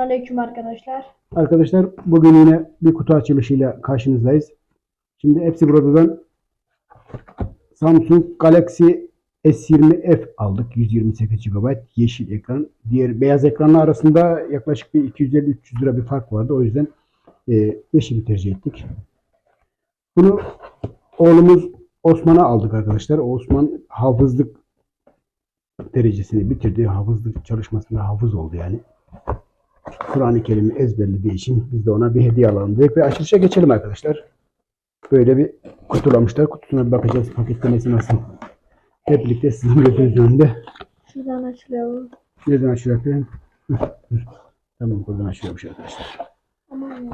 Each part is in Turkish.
Selamünaleyküm arkadaşlar. Arkadaşlar bugün yine bir kutu açılışıyla karşınızdayız. Şimdi hepsi buradan Samsung Galaxy S20F aldık. 128 GB yeşil ekran. Diğer beyaz ekranla arasında yaklaşık bir 250-300 lira bir fark vardı. O yüzden e, yeşili tercih ettik. Bunu oğlumuz Osman'a aldık arkadaşlar. Osman hafızlık derecesini bitirdi. Hafızlık çalışmasında hafız oldu yani. Kur'an-ı Kerim'i ezberlediği için biz de ona bir hediye alalım dedik ve açılışa geçelim arkadaşlar. Böyle bir kutulamışlar. Kutusuna bir bakacağız. Paketlemesi nasıl? Hep birlikte sizin gözünüzün önünde. Şuradan açılıyor. Nereden açılıyor. Tamam buradan açılıyormuş arkadaşlar.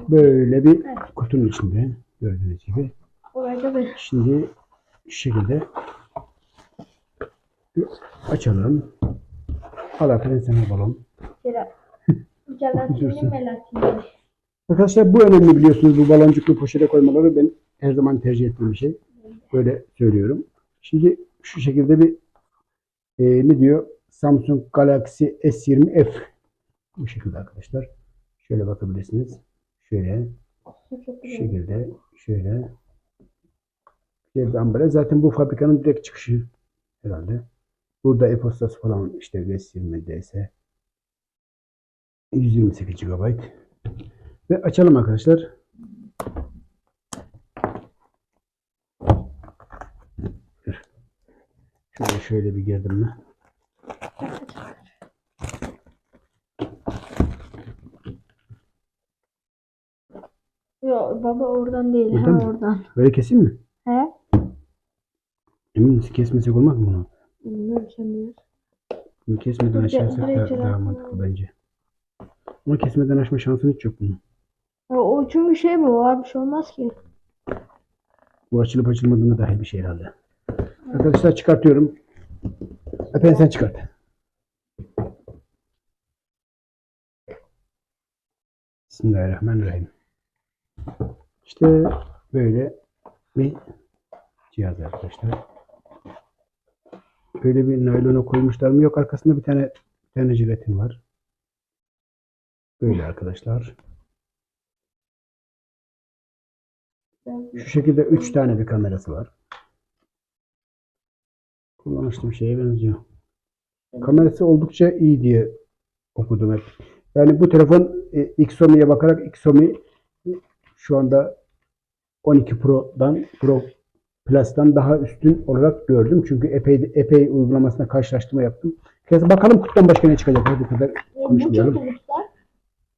Böyle bir kutunun içinde gördüğünüz gibi. Şimdi şu şekilde açalım. Al efendim sana balon. Dursun. melatini. Arkadaşlar bu önemli biliyorsunuz. Bu baloncuklu poşete koymaları ben her zaman tercih ettiğim bir şey. Böyle söylüyorum. Şimdi şu şekilde bir e, ne diyor? Samsung Galaxy S20F. Bu şekilde arkadaşlar. Şöyle bakabilirsiniz. Şöyle. Şu şekilde. Şöyle. Bir ambalaj. Zaten bu fabrikanın direkt çıkışı herhalde. Burada e-postası falan işte S20 DS. 128 GB. Ve açalım arkadaşlar. Şöyle şöyle bir girdim mi? Yok baba oradan değil. Oradan ha mı? oradan. Böyle keseyim mi? He? Emin misin? Kesmesek olmaz mı bunu? Bilmiyorum sen. Bunu kesmeden direkt daha, daha mantıklı bence. Ama kesmeden açma şansın hiç yok bunun. Ya, o çünkü şey bu abi bir şey olmaz ki. Bu açılıp açılmadığına dair bir şey herhalde. Arkadaşlar çıkartıyorum. Efendim sen çıkart. Bismillahirrahmanirrahim. İşte böyle bir cihaz arkadaşlar. Böyle bir naylona koymuşlar mı? Yok arkasında bir tane bir tane jiletin var. Böyle arkadaşlar. Şu şekilde üç tane bir kamerası var. Kullanışlı bir şeye benziyor. Kamerası oldukça iyi diye okudum hep. Yani bu telefon e, Xiaomi'ye bakarak Xiaomi e, şu anda 12 Pro'dan Pro Plus'tan daha üstün olarak gördüm. Çünkü epey epey uygulamasına karşılaştırma yaptım. Kez bakalım kutudan başka ne çıkacak. Hadi kadar konuşmayalım.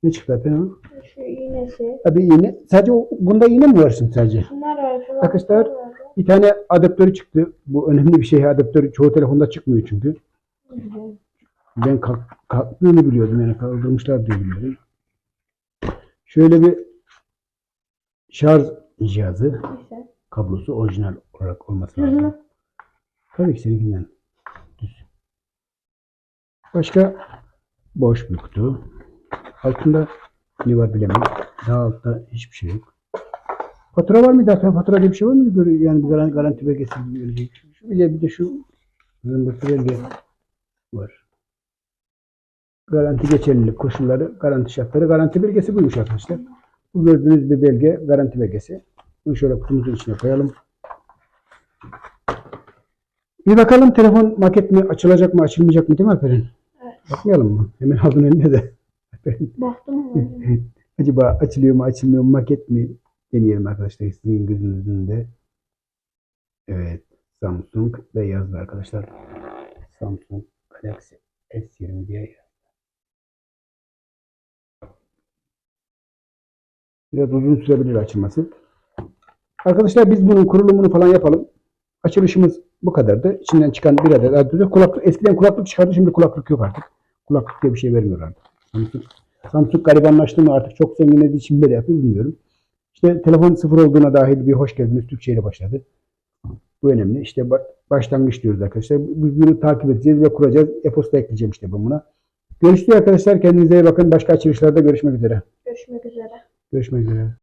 Ne çıktı efendim? Şu iğnesi. Tabii iğne. Sadece bunda iğne mi varsın sadece? Şunlar var. Arkadaşlar. Bir tane adaptörü çıktı. Bu önemli bir şey. Adaptörü çoğu telefonda çıkmıyor çünkü. Ben kalk, kalktığını biliyordum yani kaldırmışlar diye biliyordum. Şöyle bir şarj cihazı Neyse. kablosu orijinal olarak olması Hı lazım. hı. Tabii ki seninkinden düz. Başka boş bir kutu. Altında ne var bilemem. Daha altta hiçbir şey yok. Fatura var mıydı? Hatta fatura diye bir şey var mıydı? Böyle yani bir garanti, garanti belgesi gibi gelecek. Şu- Bir de, bir de şu zımbırtı belge var. Garanti geçerlilik koşulları, garanti şartları, garanti belgesi buymuş arkadaşlar. Bu gördüğünüz bir belge, garanti belgesi. Bunu şöyle kutumuzun içine koyalım. Bir bakalım telefon maket mi, açılacak mı, açılmayacak mı değil mi Alperen? Evet. Bakmayalım mı? Hemen aldın eline de. Baktım mı? Acaba açılıyor mu, açılmıyor mu, maket mi? Deneyelim arkadaşlar sizin gözünüzün önünde. Evet, Samsung ve yazdı arkadaşlar. Samsung Galaxy S20 diye. Biraz uzun sürebilir açılması. Arkadaşlar biz bunun kurulumunu falan yapalım. Açılışımız bu kadardı. İçinden çıkan bir adet adaptör. Kulaklık, eskiden kulaklık çıkardı şimdi kulaklık yok artık. Kulaklık diye bir şey vermiyor artık. Samsung, Samsung garibanlaştı mı artık çok zenginlediği için böyle yapıyor bilmiyorum. İşte telefon sıfır olduğuna dair bir hoş geldiniz Türkçe ile başladı. Bu önemli. İşte ba- başlangıç diyoruz arkadaşlar. Biz bunu takip edeceğiz ve kuracağız. E-posta ekleyeceğim işte ben buna. Görüşürüz arkadaşlar. Kendinize iyi bakın. Başka açılışlarda görüşmek üzere. Görüşmek üzere. Görüşmek üzere.